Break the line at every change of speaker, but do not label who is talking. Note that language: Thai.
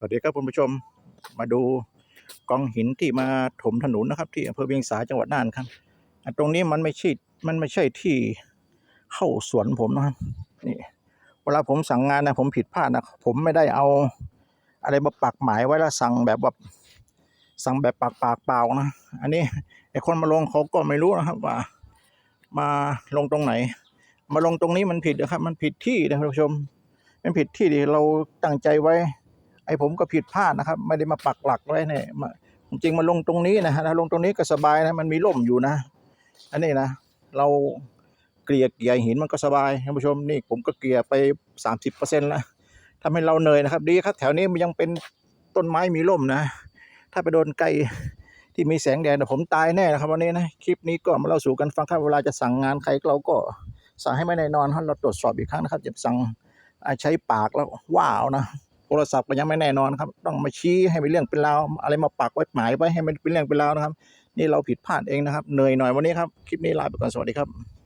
สวัสดีครับคุณผู้ชมมาดูกองหินที่มาถมถนนนะครับที่อำเภอเวียงสาจังหวัดน่านครับตรงนี้มันไม่ใช่มันไม่ใช่ที่เข้าสวนผมนะครับนี่เวลาผมสั่งงานนะผมผิดพลาดนะผมไม่ได้เอาอะไรมาปักหมายไว้แล้วสั่งแบบแบบสั่งแบบปากปากเปล่านะ อันนี้ไอคนมาลงเขาก็ไม่รู้นะครับว่า มาลงตรงไหน มาลงตรงนี้มันผิดนะครับ มันผิดที่นะคุณผู้ชม มันผิดที่ที่เราตั้งใจไว้ ไอ้ผมก็ผิดพลาดนะครับ ไม่ได้มาปักหลักไว้เนี่ยจริงมาลงตรงนี้นะฮะถ้าลงตรงนี้ก็สบายนะมันมีร่มอยู่นะ อันนี้นะ เราเกลี่ยเกลี่ยหินมันก็สบายท่านผู้ชมนี่ผมก็เกลี่ยไปสามสิบเปอร์เซ็นต์แล้วทำให้เราเหนื่อยนะครับ ดีครับ แถวนี้มันยังเป็นต้นไม้มีร่มนะ ถ้าไปโดนไกลที่มีแสงแดดผมตายแน่นะครับวันนี้นะคลิปนี้ก็มาเล่าสู่กันฟังครับเวลาจะสั่งงานใครเราก็สั่งให้ไม่แน่นอนเราตรวจสอบอีกครั้งนะครับจะสั่งใช้ปากแล้วว้าวนะ โทรศัพท์ก็ยังไม่แน่นอนครับ ต้องมาชี้ให้เป็นเรื่องเป็นราวอะไรมาปักไว้หมายไว้ให้มันเป็นเรื่องเป็นราวนะครับ นี่เราผิดพลาดเองนะครับเหนื่อยหน่อยวันนี้ครับคลิปนี้ลาไปก่อนสวัสดีครับ